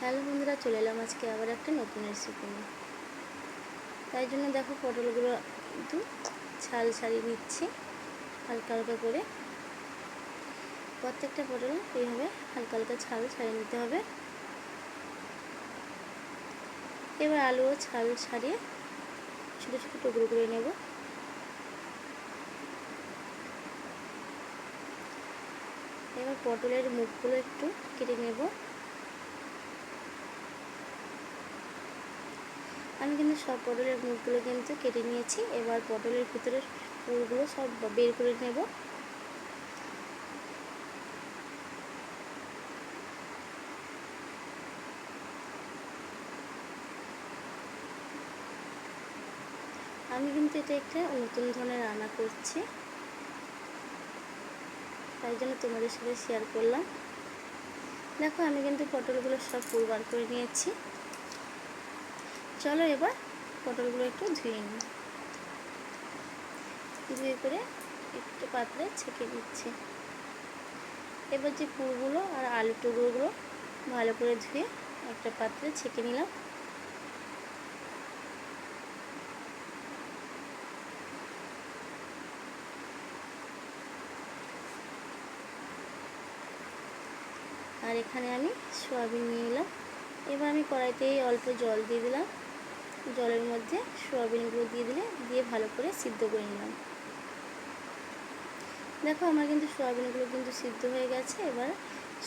Hello বন্ধুরা চলে এলাম আজকে আবার একটা নতুন রেসিপি নিয়ে। তাই জন্য দেখো পটলগুলো একটু ছাল ছাড়িয়ে নিচ্ছি, হালকা হালকা করে। প্রত্যেকটা পটল এইভাবে হালকা হালকা ছাল ছাড়িয়ে নিতে হবে। এবার আলুও ছাল ছাড়িয়ে ছোটো ছোটো টুকরো করে নেব। এবার পটলের মুখগুলো একটু কেটে নেব। আমি কিন্তু সব পটলের মুখগুলো কিন্তু কেটে নিয়েছি। এবার পটলের ভিতরের ফুলগুলো সব বের করে নেব। আমি কিন্তু এটা একটা নতুন ধরনের রান্না করছি। তাই জন্য তোমাদের সাথে শেয়ার করলাম। দেখো, আমি কিন্তু পটলগুলো সব পুর বার করে নিয়েছি। চলো এবার পটলগুলো একটু ধুয়ে নিই। ধুয়ে করে একটু পাতলে ছেঁকে দিচ্ছি এবার যে পুরগুলো আর আলু টুকরোগুলো ভালো করে ধুয়ে একটা পাত্রে ছেঁকে নিলাম। আর এখানে আমি সোয়াবিন নিয়ে নিলাম। এবার আমি কড়াইতেই অল্প জল দিয়ে দিলাম। জলের মধ্যে সোয়াবিনগুলো দিয়ে দিলে, দিয়ে ভালো করে সিদ্ধ করে নিলাম। দেখো আমার কিন্তু সোয়াবিনগুলো কিন্তু সিদ্ধ হয়ে গেছে, এবার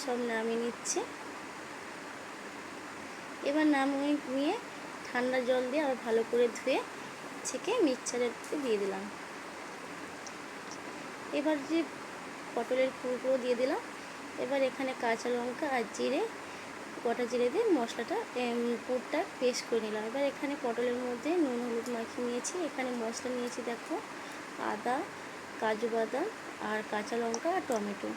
সব নামিয়ে নিচ্ছে। এবার নামিয়ে নিয়ে ঠান্ডা জল দিয়ে আবার ভালো করে ধুয়ে ছেঁকে মিক্সচারের দিয়ে দিলাম। এবার যে পটলের ফুলগুলো দিয়ে দিলাম, এবার এখানে কাঁচা লঙ্কা আর জিরে গোটা জিরে দিয়ে মশলাটা পুরটা পেস্ট করে নিলাম। এবার এখানে পটলের মধ্যে নুন, হলুদ মাখিয়ে নিয়েছি। এখানে মশলা নিয়েছি দেখো, আদা, কাজু বাদাম আর কাঁচা লঙ্কা আর টমেটো।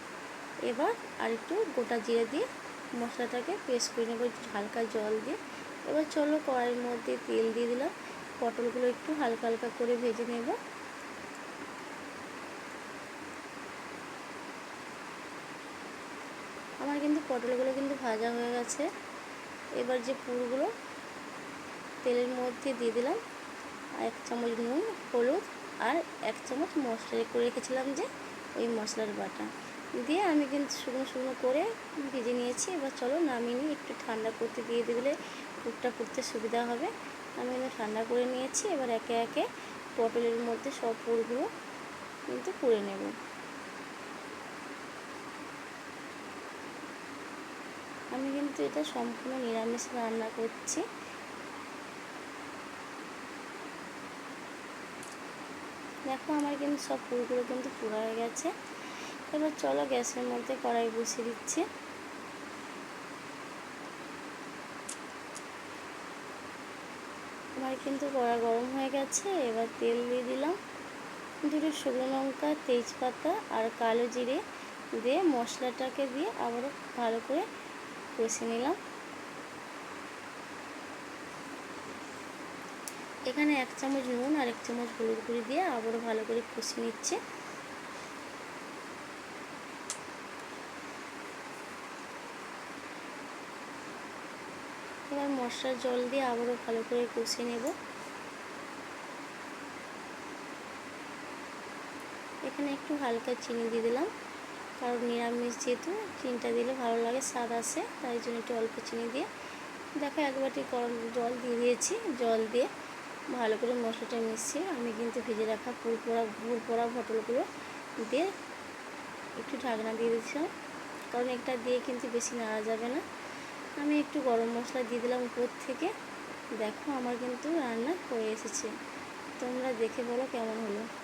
এবার আর একটু গোটা জিরে দিয়ে মশলাটাকে পেস্ট করে নেব হালকা জল দিয়ে। এবার চলো কড়াইয়ের মধ্যে তেল দিয়ে দিলাম। পটলগুলো একটু হালকা হালকা করে ভেজে নেব। আমার কিন্তু পটলগুলো কিন্তু ভাজা হয়ে গেছে। এবার যে পুরগুলো, তেলের মধ্যে দিয়ে দিলাম এক চামচ নুন, হলুদ আর এক চামচ মশলা। করে রেখেছিলাম যে ওই মশলার বাটা। দিয়ে আমি কিন্তু শুকনো শুকনো করে ভেজে নিয়েছি। এবার চলো নামিয়ে নিয়ে একটু ঠান্ডা করতে দিয়ে দিলে পুরটা করতে সুবিধা হবে। আমি কিন্তু ঠান্ডা করে নিয়েছি। এবার একে একে পটলের মধ্যে সব পুরগুলো কিন্তু পুড়ে নেব। আমি কিন্তু এটা সম্পূর্ণ নিরামিষ রান্না করছি। দেখো আমার কিন্তু সব পুরগুলো কিন্তু পুরো হয়ে গেছে। এবার চলো গ্যাসের মধ্যে কড়াই বসিয়ে দিচ্ছি। আমার কিন্তু কড়া গরম হয়ে গেছে, এবার তেল দিয়ে দিলাম। দুটো শুকনো লঙ্কা, তেজপাতা আর কালো জিরে দিয়ে মশলাটাকে দিয়ে আবারও ভালো করে কষে নিলাম। এখানে এক চামচ নুন আর এক চামচ হলুদ গুঁড়ি দিয়ে আবারও ভালো করে কষে নিচ্ছে। এবার মশলার জল দিয়ে আবারও ভালো করে কষে নেব। এখানে একটু হালকা চিনি দিয়ে দিলাম। কারণ নিরামিষ যেহেতু চিনিটা দিলে ভালো লাগে, স্বাদ আসে, তাই জন্য একটু অল্প চিনি দিয়ে। দেখো, এক বাটি গরম জল দিয়ে দিয়েছি, জল দিয়ে ভালো করে মশলাটা মিশিয়ে আমি কিন্তু ভেজে রাখা পুর পোড়া পুর পোড়া পটলগুলো দিয়ে একটু ঢাকনা দিয়ে দিয়েছিলাম। কারণ একটা দিয়ে কিন্তু বেশি নাড়া যাবে না। আমি একটু গরম মশলা দিয়ে দিলাম উপর থেকে। দেখো, আমার কিন্তু রান্না হয়ে এসেছে। তোমরা দেখে বলো কেমন হলো।